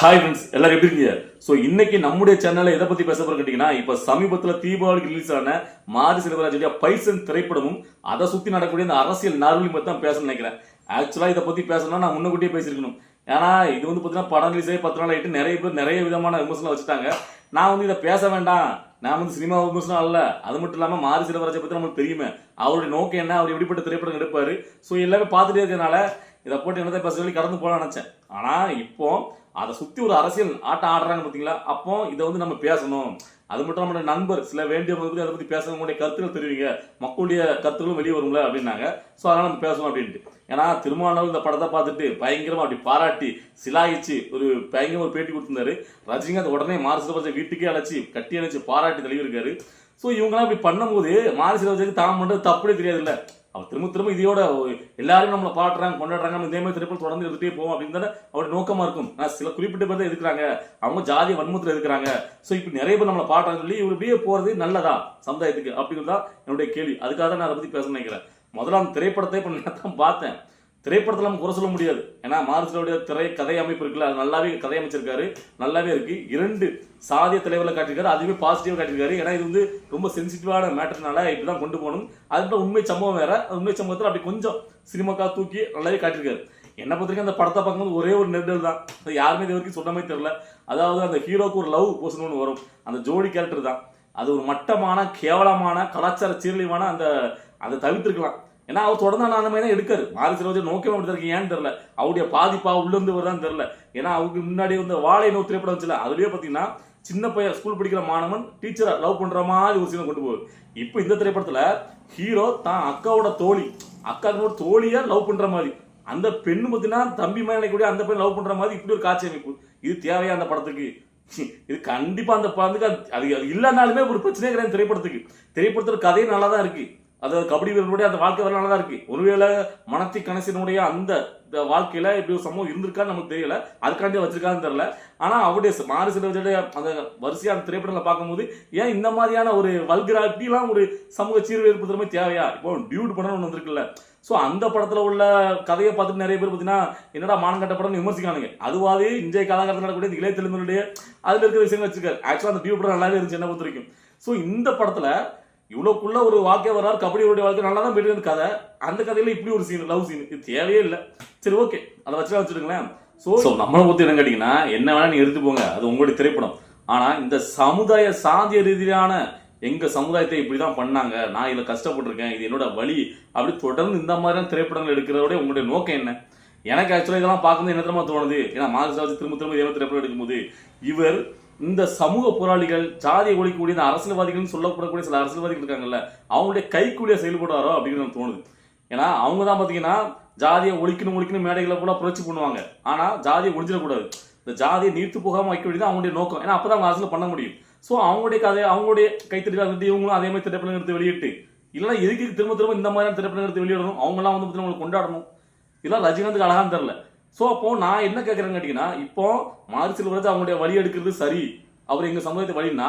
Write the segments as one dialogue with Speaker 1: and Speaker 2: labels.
Speaker 1: Hi friends எல்லாரும் எப்படி இருக்கீங்க? ஸோ இன்னைக்கு நம்முடைய சேனலில் எதை பற்றி பேச போகிறோம் கேட்டிங்கன்னா இப்போ சமீபத்தில் தீபாவளிக்கு ரிலீஸ் ஆன மாரி செல்வராஜுடைய பைசன் திரைப்படமும் அதை சுற்றி நடக்கக்கூடிய அந்த அரசியல் நார்வலையும் பற்றி தான் பேசணும்னு நினைக்கிறேன். ஆக்சுவலாக இதை பற்றி பேசணும்னா நான் முன்னக்கூட்டியே பேசியிருக்கணும். ஏன்னா இது வந்து பார்த்தீங்கன்னா படம் ரிலீஸ் ஆகி பத்து நாள் ஆயிட்டு நிறைய பேர் நிறைய விதமான விமர்சனம் வச்சுட்டாங்க. நான் வந்து இதை பேச வேண்டாம். நான் வந்து சினிமா விமர்சனம் அல்ல. அது மட்டும் இல்லாமல் மாரி செல்வராஜை பற்றி நமக்கு தெரியுமே. அவருடைய நோக்கம் என்ன? அவர் எப்படிப்பட்ட திரைப்படம் எடுப்பார்? ஸோ எல்லாமே பார்த்துட்டே இருக்கிறதுனால இதை போட்டு என்னதான் பேச சொல்லி கடந்து போகலான்னு நினச்சேன். ஆனால் இப்போது அதை சுத்தி ஒரு அரசியல் ஆட்டம் ஆடுறாங்க பாத்தீங்களா அப்போ இதை வந்து நம்ம பேசணும். அது மட்டும் நம்மளுடைய நண்பர் சில வேண்டியவங்க அதை பத்தி பேசுறவங்களுடைய கருத்துக்கள் தெரிவிங்க. மக்களுடைய கருத்துக்களும் வெளியே வரும்ல அப்படின்னாங்க. ஸோ அதனால நம்ம பேசணும் அப்படின்ட்டு. ஏன்னா திருமாவளவன் இந்த படத்தை பார்த்துட்டு பயங்கரமா அப்படி பாராட்டி சிலாயிச்சு ஒரு பயங்கரமாக ஒரு பேட்டி கொடுத்துருந்தாரு. ரஜினிகாந்த் உடனே மாரசிலவரசை வீட்டுக்கே அழைச்சி கட்டி அழைச்சி பாராட்டி தெளிவிருக்காரு ஸோ இவங்கெல்லாம் இப்படி பண்ணும்போது மாரசிலவரசுக்கு தான் பண்ணுறது தப்புனே தெரியாதுல்ல. அவர் திரும்ப திரும்ப இதையோட எல்லாரும் நம்மளை பாடுறாங்க கொண்டாடுறாங்க நம்ம இதே மாதிரி திரைப்படம் தொடர்ந்து எடுத்துட்டே போவோம் அப்படின்னு தானே அவருடைய நோக்கமா இருக்கும். நான் சில குறிப்பிட்ட பேர் தான் இருக்கிறாங்க அவங்க ஜாதி வன்மத்தில் இருக்கிறாங்க ஸோ இப்போ நிறைய பேர் நம்மளை பாடுறாங்கன்னு சொல்லி இவர் இப்படியே போறது நல்லதா சமுதாயத்துக்கு அப்படிங்கிறது தான் என்னுடைய கேள்வி. அதுக்காக தான் நான் அதை பத்தி பேச நினைக்கிறேன். முதல்ல அந்த திரைப்படத்தை இப்போ நான் தான் பார்த்தேன். திரைப்படத்தில் நம்ம குறை சொல்ல முடியாது. ஏன்னா மார்க்ஸோடைய திரை கதை அமைப்பு இருக்குல்ல அது நல்லாவே கதை அமைச்சிருக்காரு. நல்லாவே இருக்கு. இரண்டு சாதிய தலைவர்களை காட்டியிருக்காரு. அதுவே பாசிட்டிவாக காட்டியிருக்காரு. ஏன்னா இது வந்து ரொம்ப சென்சிட்டிவான மேட்டர்னால இப்படிதான் கொண்டு போகணும். அதுக்கப்புறம் உண்மை சம்பவம் வேற. உண்மை சம்பவத்தில் அப்படி கொஞ்சம் சினிமாக்கா தூக்கி நல்லாவே காட்டியிருக்காரு. என்ன பொறுத்தவரைக்கும் அந்த படத்தை பார்க்கும்போது ஒரே ஒரு நெருடல் தான். அது யாருமே இது வரைக்கும் சொன்ன மாதிரி தெரியல. அதாவது அந்த ஹீரோக்கு ஒரு லவ் போர்ஷன் ஒன்று வரும். அந்த ஜோடி கேரக்டர் தான். அது ஒரு மட்டமான கேவலமான கலாச்சார சீரழிவான அந்த அதை தவிர்த்துருக்கலாம். ஏன்னா அவர் தொடர்ந்து நான் அந்த மாதிரி தான் எடுக்காரு மாரி சிலவஜர் நோக்கமே அப்படி இருக்கு ஏன்னு தெரியல. அவருடைய பாதிப்பா உள்ளிருந்து வருதான் வருதான்னு தெரியல. ஏன்னா அவருக்கு முன்னாடி வந்து வாழை நோ திரைப்படம் வச்சுல அதுலயே பாத்தீங்கன்னா சின்ன பையன் ஸ்கூல் படிக்கிற மாணவன் டீச்சரை லவ் பண்ற மாதிரி ஒரு சீனை கொண்டு போகுது இப்போ இந்த திரைப்படத்துல ஹீரோ தான் அக்காவோட தோழி. அக்காவோட தோழியா லவ் பண்ற மாதிரி. அந்த பெண்ணு பார்த்தீங்கன்னா தம்பி மாதிரி நினைக்கக்கூடிய அந்த பெண் லவ் பண்ற மாதிரி இப்படி ஒரு காட்சி அமைப்பு. இது தேவையா அந்த படத்துக்கு? இது கண்டிப்பா அந்த படத்துக்கு அது- அது இல்லைனாலுமே ஒரு பிரச்சனையே கிடையாது திரைப்படத்துக்கு. திரைப்படத்தில் கதையே நல்லா தான் இருக்கு. அதாவது கபடி வீரர்களுடைய அந்த வாழ்க்கை வரலாறு தான் இருக்கு. ஒருவேளை மனத்தி கணேசனுடைய அந்த இந்த வாழ்க்கையில இப்படி ஒரு சம்பவம் இருந்திருக்கான்னு நமக்கு தெரியல. அதுக்காண்டி வச்சிருக்கான்னு தெரியல. ஆனா அவருடைய மாறு மாரி செல்வஜுடைய அந்த வரிசையா அந்த திரைப்படங்களை பார்க்கும்போது ஏன் இந்த மாதிரியான ஒரு வல்கரா இப்படிலாம் ஒரு சமூக சீர்வு ஏற்படுத்துற தேவையா? இப்போ டியூட் படம் ஒன்று வந்திருக்குல்ல. ஸோ அந்த படத்துல உள்ள கதையை பார்த்துட்டு நிறைய பேர் பார்த்தீங்கன்னா என்னடா மானங்கட்ட படம்னு விமர்சிக்கானுங்க அதுவாவே இன்றைய காலகட்டத்தில் நடக்கக்கூடிய இந்த இளைய தெலுங்கனுடைய அதுல இருக்கிற விஷயங்கள் வச்சிருக்காரு. ஆக்சுவலாக அந்த டியூட் படம் நல்லாவே இருந்துச்சு என்ன பொறுத்த வரைக்கும். ஸோ இந்த படத்துல இவ்வளோக்குள்ள ஒரு வாழ்க்கை வர்றாரு கபடியோடைய வாழ்க்கை நல்லா தான் போயிட்டு கதை. அந்த கதையில இப்படி ஒரு சீன் லவ் சீன் இது தேவையே இல்லை. சரி ஓகே அதை வச்சுலாம் வச்சுருங்களேன் ஸோ ஸோ நம்மளை பற்றி என்ன கேட்டிங்கன்னா என்ன வேணா நீங்க எடுத்து போங்க. அது உங்களுடைய திரைப்படம். ஆனால் இந்த சமுதாய சாதிய ரீதியான எங்கள் சமுதாயத்தை இப்படி தான் பண்ணாங்க நான் இதில் கஷ்டப்பட்டிருக்கேன் இது என்னோட வழி அப்படி தொடர்ந்து இந்த மாதிரியான திரைப்படங்கள் எடுக்கிறதோட உங்களுடைய நோக்கம் என்ன? எனக்கு ஆக்சுவலாக இதெல்லாம் பார்க்கும்போது என்ன தெரியுமா தோணுது? ஏன்னா மார்க்ஸ் திரும்ப திரும்ப இதே திரைப்படம் எடுக்கும்போது இவர் இந்த சமூக போராளிகள் ஜாதியை ஒழிக்கக்கூடிய இந்த அரசியல்வாதிகள்னு சொல்லப்படக்கூடிய சில அரசியல்வாதிகள் இருக்காங்கல்ல அவங்களுடைய கைக்குள்ளே செயல்படுறாரோ அப்படின்னு எனக்கு தோணுது. ஏன்னா அவங்க தான் பார்த்தீங்கன்னா ஜாதியை ஒழிக்கணும் ஒழிக்கணும் மேடைகளை கூட புரட்சி பண்ணுவாங்க. ஆனால் ஜாதியை ஒழிஞ்சிடக்கூடாது இந்த ஜாதியை நீர்த்து போகாமல் வைக்க வேண்டியது அவங்களுடைய நோக்கம். ஏன்னா அப்பதான் அவங்க அரசியல் பண்ண முடியும். ஸோ அவங்களுடைய கதை அவங்களுடைய கைத்தறி இவங்களும் அதே மாதிரி திரைப்படம் எடுத்து வெளியிட்டு இல்லைன்னா எதுக்கு திரும்ப திரும்ப இந்த மாதிரியான திரைப்படம் எடுத்து வெளியிடணும்? அவங்களாம் வந்து பார்த்தீங்கன்னா உங்களுக்கு கொண்டாடணும். இதெல்லாம் ரஜினிகாந்துக்கு அழகான்னு தெரில ஸோ அப்போ நான் என்ன கேட்குறேன்னு கேட்டிங்கன்னா இப்போ மாரி செல்வராஜ் அவங்களுடைய வழி எடுக்கிறது சரி. அவர் எங்கள் சமுதாயத்தை வழின்னா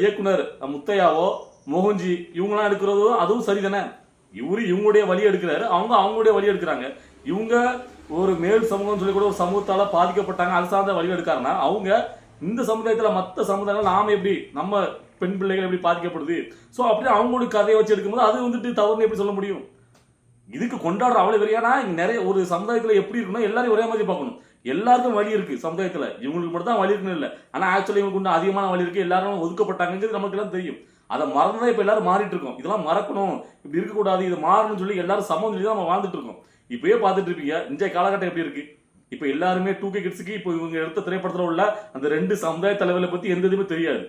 Speaker 1: இயக்குனர் முத்தையாவோ மோகன்ஜி இவங்களாம் எடுக்கிறதோ அதுவும் சரி தானே இவரு இவங்களுடைய வழி எடுக்கிறாரு அவங்க அவங்களுடைய வழி எடுக்கிறாங்க. இவங்க ஒரு மேல் சமூகம் சொல்லி கூட ஒரு சமூகத்தால பாதிக்கப்பட்டாங்க அது சார்ந்த வழி எடுக்காருன்னா அவங்க இந்த சமுதாயத்தில் மற்ற சமுதாயங்கள் நாம எப்படி நம்ம பெண் பிள்ளைகள் எப்படி பாதிக்கப்படுது? ஸோ அப்படி அவங்களுடைய கதையை வச்சு எடுக்கும்போது அது வந்துட்டு தவறுன்னு எப்படி சொல்ல முடியும்? இதுக்கு கொண்டாடுற அவ்வளோ வெறியானா இங்கே நிறைய ஒரு சமுதாயத்தில் எப்படி இருக்குன்னா எல்லாரையும் ஒரே மாதிரி பார்க்கணும். எல்லாருக்கும் வழி இருக்குது சமுதாயத்தில். இவங்களுக்கு மட்டும் தான் வழி இருக்குன்னு இல்லை. ஆனால் ஆக்சுவலி இவங்களுக்கு இன்னும் அதிகமான வழி இருக்குது எல்லாரும் ஒதுக்கப்பட்டாங்கிறது நமக்கு எல்லாம் தெரியும். அதை மறந்து இப்போ எல்லாரும் மாறிட்டு இருக்கோம். இதெல்லாம் மறக்கணும். இப்படி இருக்கக்கூடாது இது மாறணும்னு சொல்லி எல்லாரும் சமம் சொல்லி தான் நம்ம வாழ்ந்துட்டு இருக்கோம். இப்பயே பார்த்துட்டு இருப்பீங்க. இன்றைய காலகட்டம் எப்படி இருக்கு? இப்போ எல்லாருமே டூ கே கிட்ஸுக்கு இப்போ இவங்க எடுத்த திரைப்படத்தில் உள்ள அந்த ரெண்டு சமுதாய தலைவர்களை பற்றி எந்த இதுவுமே தெரியாது.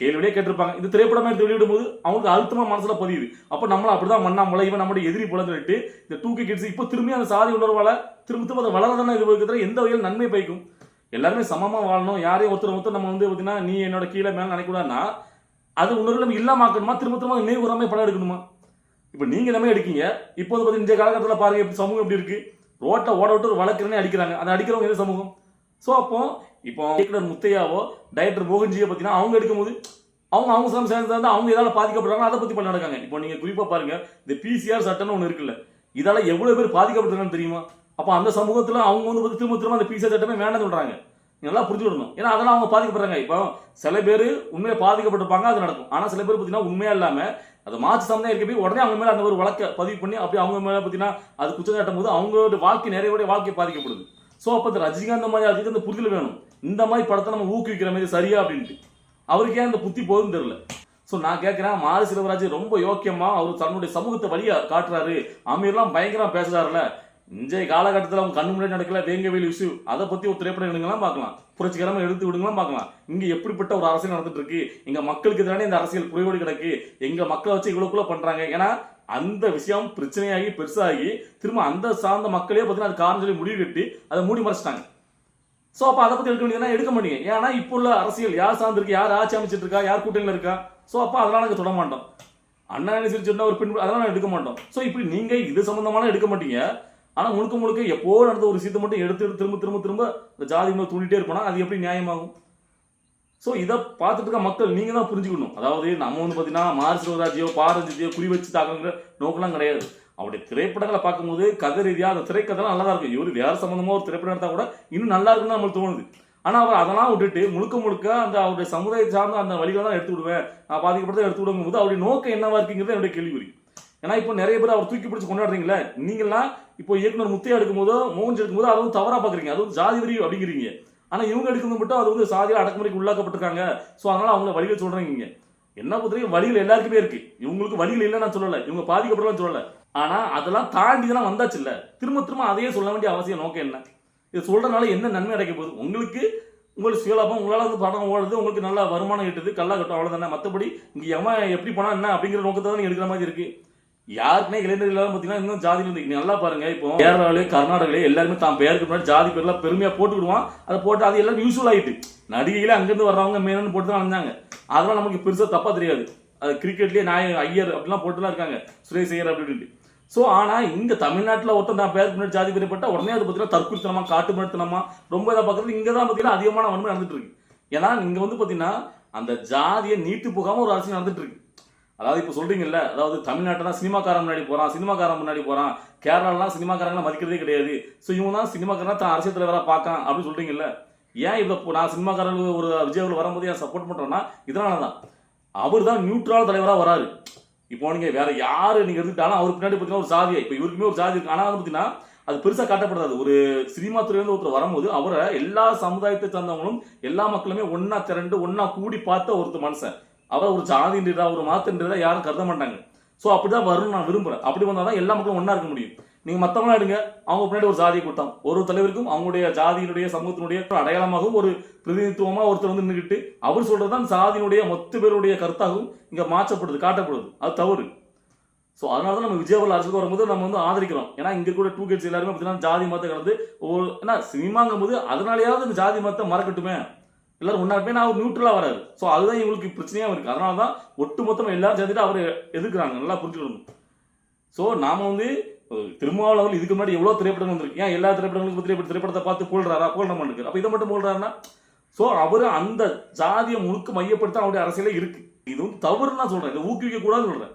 Speaker 1: கேள்வியே கேட்டிருப்பாங்க. இந்த திரைப்படம் எடுத்து வெளியிடும் போது அவங்களுக்கு அழுத்தமா மனசுல பதியுது. அப்ப நம்மள அப்படிதான் மண்ணா முளை இவன் நம்முடைய எதிரி போல சொல்லிட்டு இந்த டூ கிட்ஸ் இப்போ திரும்பி அந்த சாதி உணர்வால திரும்ப திரும்ப அதை வளரதான இது இருக்கிற எந்த வகையில் நன்மை பயக்கும். எல்லாருமே சமமா வாழணும். யாரையும் ஒருத்தர் ஒருத்தர் நம்ம வந்து பார்த்தீங்கன்னா நீ என்னோட கீழே மேல நினைக்கூடாதுன்னா அது உணர்வு நம்ம இல்லாமக்கணுமா திரும்ப திரும்ப நினைவு உரமே படம் எடுக்கணுமா? இப்போ நீங்க எல்லாமே எடுக்கீங்க இப்போ வந்து பார்த்தீங்கன்னா இந்த காலகட்டத்தில் பாருங்க எப்படி சமூகம் எப்படி இருக்கு. ரோட்டை ஓட விட்டு ஒரு வழக்குறனே அடிக்கிறாங்க. அதை அடிக்கிறவங்க எது சமூகம்? ஸோ அப்போ இப்போ இயக்குனர் முத்தையாவோ டைரக்டர் மோகன்ஜியை பார்த்தீங்கன்னா அவங்க எடுக்கும்போது அவங்க அவங்க சம் சேர்ந்து அவங்க எதாவது பாதிக்கப்படுறாங்க அதை பத்தி பண்ண நடக்காங்க இப்போ நீங்க குறிப்பா பாருங்க இந்த பிசிஆர் சட்டம்னு ஒன்று இருக்குல்ல இதால எவ்வளவு பேர் பாதிக்கப்பட்டிருக்காங்கன்னு தெரியுமா? அப்போ அந்த சமூகத்துல அவங்க வந்து திரும்ப திரும்ப அந்த பிசிஆர் சட்டமே வேண்டாம்னு சொல்றாங்க. நல்லா புரிஞ்சு விடணும் ஏன்னா அதெல்லாம் அவங்க பாதிக்கப்படுறாங்க. இப்போ சில பேர் உண்மையை பாதிக்கப்பட்டிருப்பாங்க அது நடக்கும். ஆனா சில பேர் பார்த்தீங்கன்னா உண்மையா இல்லாம அதை மாற்று சம்பந்தம் இருக்க போய் உடனே அவங்க மேல அந்த ஒரு வழக்கை பதிவு பண்ணி அப்படி அவங்க மேல பார்த்தீங்கன்னா அது குற்றம் சாட்டும் போது அவங்களோட வாழ்க்கை நிறைய வாழ்க்கை பாதிக்கப்படுது. ஸோ அப்போ இந்த ரஜினிகாந்த் மாதிரி அதுக்கு அந்த புரிதல் வேணும். இந்த மாதிரி படத்தை நம்ம ஊக்குவிக்கிற மாதிரி சரியா அப்படின்ட்டு. அவருக்கு ஏன் அந்த புத்தி போகுதுன்னு தெரியல. ஸோ நான் கேட்குறேன் மாரி செல்வராஜ் ரொம்ப யோக்கியமா அவர் தன்னுடைய சமூகத்தை வழியா காட்டுறாரு. அமீர்லாம் பயங்கரமா பேசுறாருல. இன்றைய காலகட்டத்தில் அவங்க கண்ணு முன்னாடி நடக்கல வேங்கவேலி இஷ்யூ அதை பத்தி ஒரு திரைப்படம் எடுங்கலாம் பார்க்கலாம். புரட்சிகரமாக எடுத்து விடுங்கலாம் பார்க்கலாம். இங்கே எப்படிப்பட்ட ஒரு அரசியல் நடந்துட்டு இருக்கு? எங்கள் மக்களுக்கு எதிரான இந்த அரசியல் புரிவோடு கிடக்கு. எங்க மக்களை வச்சு இவ்வளோக்குள்ள பண்ணுறாங்க ஏன்னா அந்த விஷயம் பிரச்சனையாகி பெருசாகி திரும்ப அந்த சார்ந்த மக்களே பார்த்தீங்கன்னா அது காரணம் சொல்லி முடிவு கட்டி அதை மூடி மறைச்சிட்டாங்க. ஸோ அப்போ அதை பற்றி எடுக்க வேண்டியதுனா எடுக்க மாட்டீங்க. ஏன்னா இப்போ உள்ள அரசியல் யார் சார்ந்திருக்கு யார் ஆட்சி அமைச்சிட்டு இருக்கா யார் கூட்டணியில் இருக்கா? ஸோ அப்போ அதெல்லாம் நாங்கள் தொட மாட்டோம். அண்ணா யூனிவர்சிட்டி சொன்ன ஒரு பின் அதெல்லாம் எடுக்க மாட்டோம். ஸோ இப்படி நீங்கள் இது சம்மந்தமான எடுக்க மாட்டீங்க. ஆனால் முழுக்க முழுக்க எப்போ நடந்த ஒரு விஷயத்தை மட்டும் எடுத்து திரும்ப திரும்ப திரும்ப இந்த ஜாதி மேலே தூண்டிட்டே அது எப்படி நியாயமாகும்? ஸோ இதை பார்த்துட்டு இருக்க மக்கள் நீங்கள் தான் புரிஞ்சுக்கணும். அதாவது நம்ம வந்து பார்த்தீங்கன்னா மார்ச் சிவராஜியோ பாரஞ்சியோ குறி வச்சு தாக்குங்கிற நோக்கெல்லாம் கிடையாது. அவருடைய திரைப்படங்களை பார்க்கும்போது கதை ரீதியாக அந்த திரைக்கதெல்லாம் நல்லா தான் இருக்கும். இவர் வேறு சம்மந்தமாக ஒரு திரைப்படம் எடுத்தால் கூட இன்னும் நல்லா இருக்குன்னு நம்மளுக்கு தோணுது. ஆனால் அவர் அதெல்லாம் விட்டுட்டு முழுக்க முழுக்க அந்த அவருடைய சமுதாய சார்ந்த அந்த வழிகளை தான் எடுத்து விடுவேன். நான் பாதிக்கப்பட்டதை எடுத்து விடுங்கும் போது அவருடைய நோக்கம் என்னவா இருக்குங்கிறது என்னுடைய கேள்விக்குறி. ஏன்னா இப்போ நிறைய பேர் அவர் தூக்கி பிடிச்சி கொண்டாடுறீங்களே நீங்களாம் இப்போ இயக்குனர் முத்தையா எடுக்கும்போதோ மோகன் எடுக்கும்போது அதை வந்து பார்க்குறீங்க. அதுவும் ஜாதி வரி அப்படிங்கிறீங்க. ஆனால் இவங்க எடுக்கிறது மட்டும் அது வந்து சாதியில் அடக்குமுறைக்கு உள்ளாக்கப்பட்டிருக்காங்க. ஸோ அதனால் அவங்கள வழிகள் சொல்கிறீங்க என்ன பொறுத்தவரைக்கும் வழிகள் எல்லாருக்குமே இருக்கு. இவங்களுக்கு வழிகள் இல்லைன்னு நான் சொல்லலை. இவங்க பாதிக்கப்படலாம் சொல்லலை. ஆனால் அதெல்லாம் தாண்டி இதெல்லாம் வந்தாச்சு இல்லை திரும்ப திரும்ப அதையே சொல்ல வேண்டிய அவசியம் நோக்கம் என்ன? இது சொல்கிறனால என்ன நன்மை அடைக்க போகுது? உங்களுக்கு உங்களுக்கு சுயலாபம் உங்களால் வந்து படம் ஓடுது உங்களுக்கு நல்லா வருமானம் கிட்டுது கல்லா கட்டும் அவ்வளோதானே மற்றபடி இங்கே எவன் எப்படி போனா என்ன அப்படிங்கிற நோக்கத்தை தான் எடுக்கிற மாதிரி இருக்குது யாருக்குமே இளைஞர்கள் பார்த்தீங்கன்னா இன்னும் ஜாதி வந்து நல்லா பாருங்க இப்போ கேரளாவிலே கர்நாடகாவிலேயே எல்லாருமே தான் பேருக்கு முன்னாடி ஜாதி பேர்லாம் பெருமையா போட்டு விடுவான். அதை போட்டு அது எல்லாரும் யூஸ்ஃபுல் ஆயிட்டு. நடிகைகளே அங்கிருந்து வர்றவங்க மேனு போட்டு தான் வந்தாங்க அதெல்லாம் நமக்கு பெருசா தப்பா தெரியாது. அது கிரிக்கெட்லயே நாய ஐயர் அப்படிலாம் போட்டுலாம் இருக்காங்க. சுரேஷ் ஐயர் அப்படின்னு ஸோ ஆனால் இங்கே தமிழ்நாட்டில் ஒருத்தன் தான் பேருக்கு முன்னாடி ஜாதி பேர் உடனே அது பார்த்தீங்கன்னா தற்குறித்தனமா காட்டுமிடத்தனமா ரொம்ப இதாக பார்க்குறது இங்கே தான் பார்த்தீங்கன்னா அதிகமான வன்மை நடந்துட்டு இருக்கு. ஏன்னா இங்கே வந்து பார்த்தீங்கன்னா அந்த ஜாதியை நீட்டு போகாமல் ஒரு அரசியல் நடந்துட்டு இருக்கு. அதாவது இப்போ சொல்கிறீங்கல்ல அதாவது தமிழ்நாட்டில் தான் சினிமாக்காரன் முன்னாடி போகிறான் சினிமாக்காரன் முன்னாடி போகிறான் கேரளாலாம் சினிமாக்காரங்களை மதிக்கிறதே கிடையாது. ஸோ இவங்க தான் சினிமாக்காரன் தான் அரசியல் தலைவராக பார்க்கான் அப்படின்னு சொல்கிறீங்கல்ல ஏன் இப்போ நான் சினிமாக்காரர்கள் ஒரு விஜயவில் வரும்போது ஏன் சப்போர்ட் பண்ணுறேன்னா இதனால தான் அவர் தான் நியூட்ரல் தலைவராக வராரு. இப்போ நீங்கள் வேற யார் நீங்கள் எடுத்துக்கிட்டாலும் அவர் பின்னாடி பார்த்தீங்கன்னா ஒரு சாதியை இப்போ இவருக்குமே ஒரு சாதி இருக்கு. ஆனால் வந்து பார்த்தீங்கன்னா அது பெருசாக காட்டப்படாது. ஒரு சினிமா துறையிலேருந்து ஒருத்தர் வரும்போது அவரை எல்லா சமுதாயத்தை சார்ந்தவங்களும் எல்லா மக்களுமே ஒன்றா திரண்டு ஒன்றா கூடி பார்த்த ஒருத்தர் மனுஷன். அவரை ஒரு ஜாதின்றதா ஒரு மாத்தன்றதா யாரும் கருத மாட்டாங்க. ஸோ அப்படிதான் வரும்னு நான் விரும்புகிறேன் அப்படி வந்தாதான் எல்லா மக்களும் ஒன்றா இருக்க முடியும். நீங்கள் மற்றவங்களாம் எடுங்க. அவங்க பின்னாடி ஒரு ஜாதியை கொடுத்தான் ஒரு தலைவருக்கும் அவங்களுடைய ஜாதியினுடைய சமூகத்தினுடைய அடையாளமாகவும் ஒரு பிரதிநிதித்துவமாக ஒருத்தர் வந்து நின்றுட்டு அவர் சொல்கிறது தான் சாதியினுடைய மொத்த பேருடைய கருத்தாகவும் இங்கே மாற்றப்படுது காட்டப்படுது. அது தவறு. ஸோ அதனால தான் நம்ம விஜயபுரம் அரசுக்கு வரும்போது நம்ம வந்து ஆதரிக்கிறோம். ஏன்னா இங்கே கூட டூ கேட்ஸ் எல்லாருமே பார்த்தீங்கன்னா ஜாதி மதத்தை கலந்து ஒரு ஏன்னா சினிமாங்கும் போது அதனாலேயாவது இந்த ஜாதி மதத்தை மறக்கட்டுமே. எல்லாரும் ஒன்றா இருப்பேன் அவர் நியூட்ரலாக வராரு. ஸோ அதுதான் இவங்களுக்கு பிரச்சனையாக இருக்குது அதனால தான் ஒட்டு மொத்தமாக எல்லாரும் சேர்ந்துட்டு அவர் எதிர்க்கிறாங்க. நல்லா புரிஞ்சுக்கணும் ஸோ நாம் வந்து அஹ், இதுக்கு முன்னாடி எவ்வளோ திரைப்படங்கள் வந்திருக்கு? ஏன் எல்லா திரைப்படங்களுக்கும் திரைப்பட திரைப்படத்தை பார்த்து போடுறாரா? போட மாட்டேங்குது. அப்போ இதை மட்டும் போடுறாருன்னா ஸோ அவர் அந்த ஜாதியை முழுக்க மையப்படுத்த அவருடைய அரசியலே இருக்குது இது வந்து தவறுன்னு நான் சொல்கிறேன் இதை ஊக்குவிக்க கூடாதுன்னு சொல்கிறேன்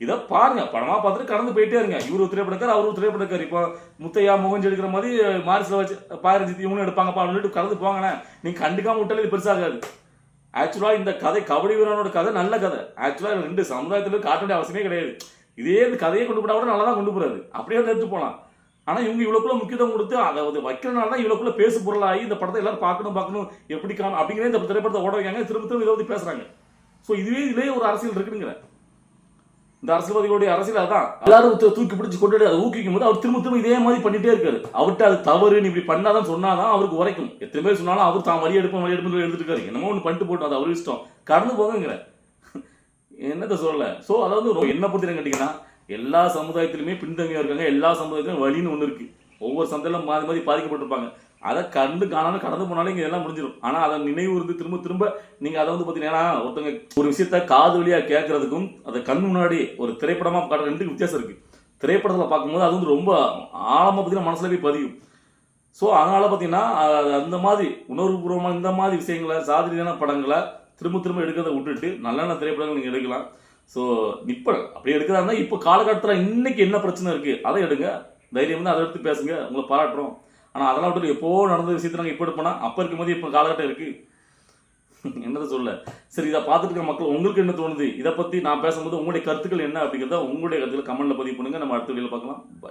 Speaker 1: இதை பாருங்க படமா பார்த்துட்டு கடந்து போயிட்டே இருங்க. இவரு திரைப்படக்கார் அவரு ஒரு திரைப்படக்கார் இப்போ முத்தையா முகஞ்சு எடுக்கிற மாதிரி மாரிசில் வச்சு பாரஞ்சித் இவங்களும் எடுப்பாங்கப்பா அப்படின்னு கடந்து போங்கண்ணே நீங்க கண்டுக்காம விட்டாலே இது பெருசாகாது ஆக்சுவலா இந்த கதை கபடி வீரனோட கதை நல்ல கதை. ஆக்சுவலா ரெண்டு சமுதாயத்துல காட்ட வேண்டிய அவசியமே கிடையாது. இதே இந்த கதையை கொண்டு போனா கூட நல்லா தான் கொண்டு போறாரு. அப்படியே எடுத்து போலாம். ஆனா இவங்க இவ்வளவுக்குள்ள முக்கியத்துவம் கொடுத்து அதை வந்து வைக்கிறனால தான் இவ்வளவுக்குள்ள பேசு பொருளாகி இந்த படத்தை எல்லாரும் பார்க்கணும் பார்க்கணும் எப்படி காணும் அப்படிங்கிற இந்த திரைப்படத்தை ஓட வைக்காங்க திரும்ப திரும்ப இதை வந்து பேசுறாங்க. ஸோ இதுவே இதுலேயே ஒரு அரசியல் இருக்குங்கிற இந்த அரசியல்வாதிகளுடைய அரசியல் அதான். எல்லாரும் தூக்கி பிடிச்சி கொண்டு அதை ஊக்குவிக்கும் போது அவர் திரும்ப திரும்ப இதே மாதிரி பண்ணிட்டே இருக்காரு. அவர்கிட்ட அது தவறு இப்படி பண்ணாதான் சொன்னாதான் அவருக்கு உரைக்கும். எத்தனை பேர் சொன்னாலும் அவர் தான் வழி எடுப்போம் வழி எடுப்போம் எடுத்துட்டு இருக்காரு. என்னமோ ஒன்று பண்ணிட்டு போட்டோம் அது அவர் இஷ்டம். கடந்து போகங்கிற என்னத்த சொல்லல. ஸோ அதாவது ரொம்ப என்ன பத்தி கேட்டீங்கன்னா எல்லா சமுதாயத்திலுமே பின்தங்கியா இருக்காங்க. எல்லா சமுதாயத்திலும் வழின்னு ஒன்று இருக்கு. ஒவ்வொரு சந்தையிலும் மாறி மாறி பாதிக்கப்பட்டிருப்பாங்க. அதை கண்டு காணாலும் கடந்து போனாலும் இங்கே எல்லாம் முடிஞ்சிடும் ஆனால் அதை நினைவு இருந்து திரும்ப திரும்ப நீங்கள் அதை வந்து பார்த்தீங்கன்னா ஒருத்தங்க ஒரு விஷயத்த காது வழியாக கேட்கறதுக்கும் அதை கண் முன்னாடி ஒரு திரைப்படமாக காட்டுற ரெண்டுக்கு வித்தியாசம் இருக்குது திரைப்படத்தில் பார்க்கும்போது அது வந்து ரொம்ப ஆழமாக பார்த்தீங்கன்னா மனசில் போய் பதியும். ஸோ அதனால் பார்த்தீங்கன்னா அந்த மாதிரி உணர்வுபூர்வமாக இந்த மாதிரி விஷயங்களை சாதிரியான படங்களை திரும்ப திரும்ப எடுக்கிறத விட்டுட்டு நல்ல நல்ல திரைப்படங்கள் நீங்கள் எடுக்கலாம். ஸோ இப்போ அப்படி எடுக்கிறதா இருந்தால் இப்போ காலகட்டத்தில் இன்னைக்கு என்ன பிரச்சனை இருக்குது அதை எடுங்க. தைரியம் வந்து அதை எடுத்து பேசுங்க. உங்களை பாராட்டுறோம். ஆனால் அதெல்லாம் விட்டு எப்போ நடந்த விஷயத்தை நாங்கள் இப்போ எடுப்போம்னா அப்போ இருக்கும்போது இப்போ காலகட்டம் இருக்குது என்னதை சொல்ல? சரி இதை பார்த்துட்டு இருக்க மக்கள் உங்களுக்கு என்ன தோணுது? இதை பற்றி நான் பேசும்போது உங்களுடைய கருத்துக்கள் என்ன அப்படிங்கிறத உங்களுடைய கருத்துக்கள் கமெண்ட்டில் பதிவு பண்ணுங்கள் நம்ம அடுத்த வீடியோவில் பார்க்கலாம். பாய்